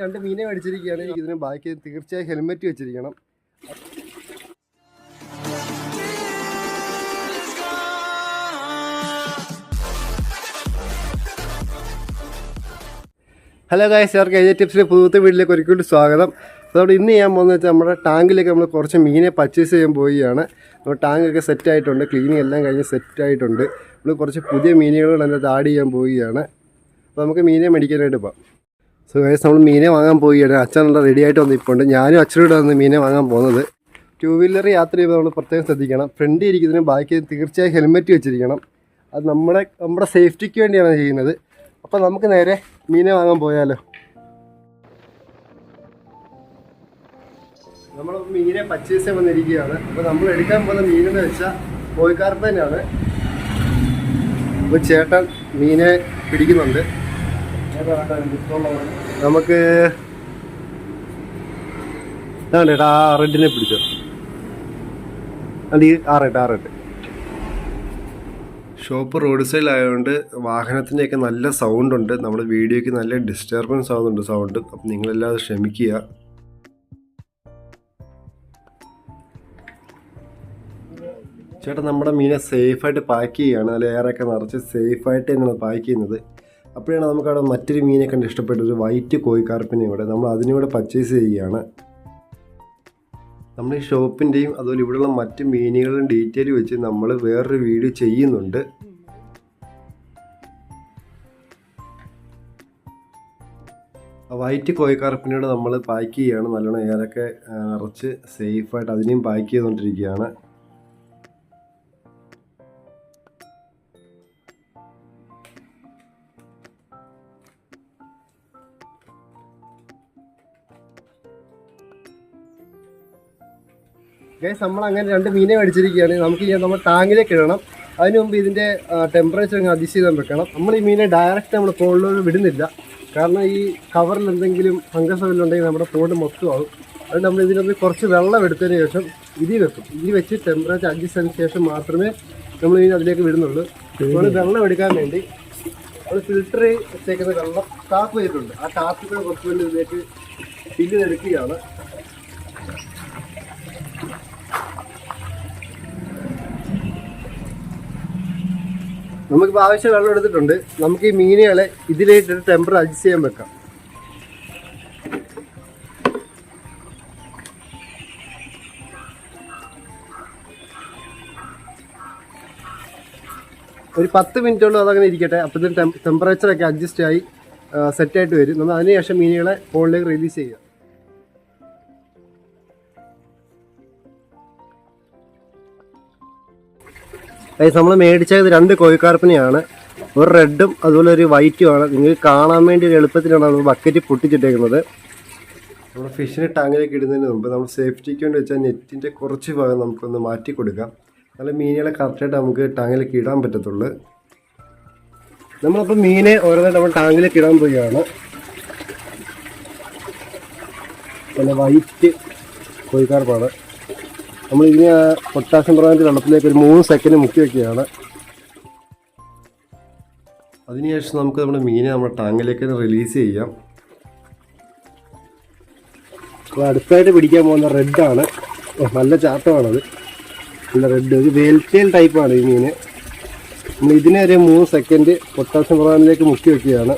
രണ്ട് മീനെ മേടിച്ചിരിക്കുകയാണ്. ഇതിന് ബാക്കി തീർച്ചയായും ഹെൽമെറ്റ് വെച്ചിരിക്കണം. Hello guys sir K J ടിപ്സിലെ പുതുത്തെ വീട്ടിലേക്ക് ഒരിക്കലും സ്വാഗതം. അതുകൊണ്ട് ഇന്ന് ചെയ്യാൻ പോകുന്നത് വെച്ചാൽ നമ്മുടെ ടാങ്കിലേക്ക് നമ്മൾ കുറച്ച് മീനെ പർച്ചേസ് ചെയ്യാൻ പോവുകയാണ്. നമ്മുടെ ടാങ്കൊക്കെ സെറ്റ് ആയിട്ടുണ്ട് ക്ലീനിങ് എല്ലാം കഴിഞ്ഞ് സെറ്റ് ആയിട്ടുണ്ട്. നമ്മൾ കുറച്ച് പുതിയ മീനുകൾ അതിനകത്ത് ആഡ് ചെയ്യാൻ പോവുകയാണ്. അപ്പോൾ നമുക്ക് മീനെ മേടിക്കാനായിട്ട് പോകാം സോ ഗൈസ് നമ്മൾ മീനെ വാങ്ങാൻ പോവുകയാണ്. അച്ഛനുള്ള റെഡി ആയിട്ട് വന്നിപ്പോണ്ട് ഞാനും അച്ഛനോട് വന്ന് മീനെ വാങ്ങാൻ പോകുന്നത്. ടൂ വീലർ യാത്ര ചെയ്യുമ്പോൾ നമ്മൾ പ്രത്യേകം ശ്രദ്ധിക്കണം. ഫ്രണ്ടിൽ ഇരിക്കുന്നതിന് ബാക്കി തീർച്ചയായും ഹെൽമെറ്റ് വെച്ചിരിക്കണം. അത് നമ്മുടെ നമ്മുടെ സേഫ്റ്റിക്ക് വേണ്ടിയാണ് ചെയ്യുന്നത്. അപ്പോൾ നമുക്ക് നേരെ മീനെ വാങ്ങാൻ പോയാലോ. നമ്മൾ മീനെ പർച്ചേസ് വന്നിരിക്കുകയാണ്. അപ്പോൾ നമ്മൾ എടുക്കാൻ പോകുന്ന മീനെന്ന് വെച്ചാൽ തന്നെയാണ്. അപ്പോൾ ചേട്ടൻ മീനെ പിടിക്കുന്നുണ്ട്. നമുക്ക് ഇതാണ് ചേട്ടാ ആ റെഡിനെ പിടിച്ചോ. അല്ലെങ്കിൽ ഈ ആ റെഡ് ആ റെഡ്. ഷോപ്പ് റോഡ് സൈഡിൽ ആയതുകൊണ്ട് വാഹനത്തിന്റെയൊക്കെ നല്ല സൗണ്ട് ഉണ്ട് നമ്മുടെ വീഡിയോയ്ക്ക് നല്ല ഡിസ്റ്റർബൻസ് ആവുന്നുണ്ട് സൗണ്ട്. അപ്പം നിങ്ങളെല്ലാം ക്ഷമിക്കുക ചേട്ടാ നമ്മുടെ മീനെ സേഫായിട്ട് പാക്ക് ചെയ്യുകയാണ്. അതിൽ എയറൊക്കെ നിറച്ച് സേഫായിട്ട് തന്നെയാണ് പാക്ക് ചെയ്യുന്നത്. അപ്പോഴാണ് നമുക്കവിടെ മറ്റൊരു മീനെ കണ്ട് ഇഷ്ടപ്പെട്ട ഒരു വൈറ്റ് കോഴിക്കാർപ്പിനെ ഇവിടെ നമ്മൾ അതിനൂടെ പർച്ചേസ് ചെയ്യുകയാണ്. നമ്മുടെ ഈ ഷോപ്പിന്റെയും അതുപോലെ ഇവിടെയുള്ള മറ്റ് മീനുകളുടെ ഡീറ്റെയിൽ വെച്ച് നമ്മൾ വേറൊരു വീഡിയോ ചെയ്യുന്നുണ്ട്. വൈറ്റ് കോഴിക്കാർപ്പിനോട് നമ്മൾ പാക്ക് ചെയ്യുകയാണ്. നല്ലോണം ഏതൊക്കെ നിറച്ച് സേഫായിട്ട് അതിനെയും പാക്ക് ചെയ്തുകൊണ്ടിരിക്കുകയാണ്. ഗൈസ് നമ്മൾ അങ്ങനെ രണ്ട് മീനെ മേടിച്ചിരിക്കുകയാണ്. നമുക്ക് ഇനി നമ്മൾ ടാങ്കിലേക്ക് ഇടണം. അതിന് മുമ്പ് ഇതിന്റെ ടെമ്പറേച്ചർ അങ്ങ് അതിശീതം വെക്കണം. നമ്മൾ ഈ മീനെ ഡയറക്റ്റ് നമ്മൾ പോളിലോട് വിടുന്നില്ല. കാരണം ഈ കവറിൽ എന്തെങ്കിലും ഫംഗസ് ഉണ്ടെങ്കിൽ നമ്മുടെ പോളിന് മൊത്തമാകും അതുകൊണ്ട് നമ്മൾ ഇതിനൊന്ന് കുറച്ച് വെള്ളം എടുത്തതിന് ശേഷം ഇതിൽ വെക്കും. ഇതിൽ വെച്ച് ടെമ്പറേച്ചർ അഡ്ജസ്റ്റ് ചെയ്തതിന് ശേഷം മാത്രമേ നമ്മൾ ഇതിന് അതിലേക്ക് വിടുന്നുള്ളൂ. നമ്മൾ വെള്ളം എടുക്കാൻ വേണ്ടി നമ്മൾ ഫിൽട്ടർ വെച്ചേക്കുന്ന വെള്ളം ടാപ്പ് ചെയ്തിട്ടുണ്ട്. ആ ടാപ്പിൽ കുറച്ച് വേണ്ടി ഇതിലേക്ക് ഫില്ല് എടുക്കുകയാണ് നമുക്കിപ്പോൾ ആവശ്യം വെള്ളം എടുത്തിട്ടുണ്ട്. നമുക്ക് ഈ മീനുകളെ ഇതിലേക്ക് ടെമ്പർ അഡ്ജസ്റ്റ് ചെയ്യാൻ വെക്കാം. ഒരു പത്ത് മിനിറ്റോളം അതങ്ങനെ ഇരിക്കട്ടെ. അപ്പോഴത്തേക്കും ടെമ്പറേച്ചറൊക്കെ അഡ്ജസ്റ്റ് ആയി സെറ്റായിട്ട് വരും. നമ്മൾ അതിനുശേഷം മീനുകളെ ഫോണിലേക്ക് റിലീസ് ചെയ്യുക. ഗൈസ് നമ്മൾ മേടിച്ചത് രണ്ട് കോഴിക്കാർപ്പിനെയാണ്. ഒരു റെഡും അതുപോലെ ഒരു വൈറ്റുമാണ് നിങ്ങൾക്ക് കാണാൻ വേണ്ടി ഒരു എളുപ്പത്തിലാണ് നമ്മൾ ബക്കറ്റ് പൊട്ടിച്ചിട്ടേക്കുന്നത്. നമ്മൾ ഫിഷിനെ ടാങ്കിലേക്ക് ഇടുന്നതിന് മുമ്പ് നമ്മൾ സേഫ്റ്റിക്ക് വേണ്ടി വെച്ചാൽ നെറ്റിന്റെ കുറച്ച് ഭാഗം നമുക്കൊന്ന് മാറ്റി കൊടുക്കാം. നല്ല മീനുകളെ കറക്റ്റായിട്ട് നമുക്ക് ടാങ്കിലേക്ക് ഇടാൻ പറ്റത്തുള്ളൂ. നമ്മളപ്പോൾ മീനെ ഓരോന്നായിട്ട് നമ്മൾ ടാങ്കിലേക്ക് ഇടാൻ പോവുകയാണ്. പിന്നെ വൈറ്റ് കോഴിക്കാർപ്പാണ്. നമ്മൾ ഇതിനെ പൊട്ടാസ്യം പ്രധാനത്തിൽ വെള്ളത്തിലേക്ക് ഒരു മൂന്ന് സെക്കൻഡ് മുക്കി വെക്കുകയാണ്. അതിനുശേഷം നമുക്ക് നമ്മുടെ മീനെ നമ്മുടെ ടാങ്കിലേക്ക് റിലീസ് ചെയ്യാം. അപ്പോൾ അടുത്തായിട്ട് പിടിക്കാൻ പോകുന്ന റെഡാണ് നല്ല ചാട്ടമാണത്. നല്ല റെഡ് ഒരു വേൽറ്റേൽ ടൈപ്പാണ് ഈ മീൻ നമ്മൾ ഇതിനെ ഒരു മൂന്ന് സെക്കൻഡ് പൊട്ടാസ്യം പ്രധാനത്തിലേക്ക് മുക്കി വെക്കുകയാണ്.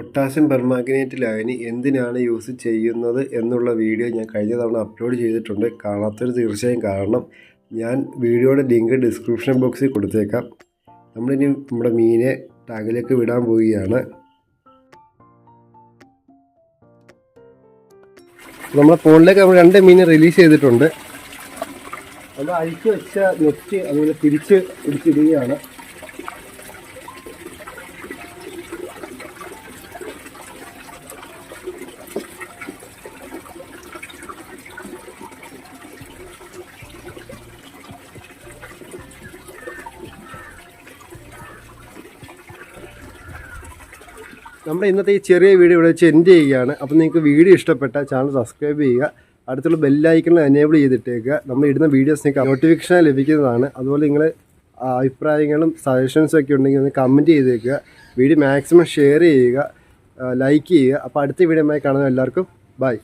പൊട്ടാസ്യം പെർമാഗ്നേറ്റ് ലായനി എന്തിനാണ് യൂസ് ചെയ്യുന്നത് എന്നുള്ള വീഡിയോ ഞാൻ കഴിഞ്ഞ തവണ അപ്ലോഡ് ചെയ്തിട്ടുണ്ട്. കാണാത്തൊരു തീർച്ചയായും കാരണം ഞാൻ വീഡിയോയുടെ ലിങ്ക് ഡിസ്ക്രിപ്ഷൻ ബോക്സിൽ കൊടുത്തേക്കാം. നമ്മളിനി നമ്മുടെ മീനെ ടാഗിലേക്ക് വിടാൻ പോവുകയാണ്. നമ്മുടെ ഫോണിലേക്ക് നമ്മൾ രണ്ട് മീനെ റിലീസ് ചെയ്തിട്ടുണ്ട്. നമ്മൾ അഴിച്ചു വെച്ച നെറ്റ് അതുപോലെ തിരിച്ച് പിടിച്ചിടുകയാണ്. നമ്മുടെ ഇന്നത്തെ ഈ ചെറിയ വീഡിയോ ഇവിടെ വെച്ച് എൻഡ് ചെയ്യുകയാണ്. അപ്പോൾ നിങ്ങൾക്ക് വീഡിയോ ഇഷ്ടപ്പെട്ട ചാനൽ സബ്സ്ക്രൈബ് ചെയ്യുക. അടുത്തുള്ള ബെല്ലൈക്കണിൽ എനേബിൾ ചെയ്തിട്ടേക്കുക. നമ്മൾ ഇടുന്ന വീഡിയോസ് നിങ്ങൾക്ക് നോട്ടിഫിക്കേഷൻ ലഭിക്കുന്നതാണ്. അതുപോലെ നിങ്ങൾ അഭിപ്രായങ്ങളും സജഷൻസും ഒക്കെ ഉണ്ടെങ്കിൽ ഒന്ന് കമന്റ് ചെയ്തേക്കുക. വീഡിയോ മാക്സിമം ഷെയർ ചെയ്യുക. ലൈക്ക് ചെയ്യുക. അപ്പോൾ അടുത്ത വീഡിയോ കാണുന്ന എല്ലാവർക്കും ബൈ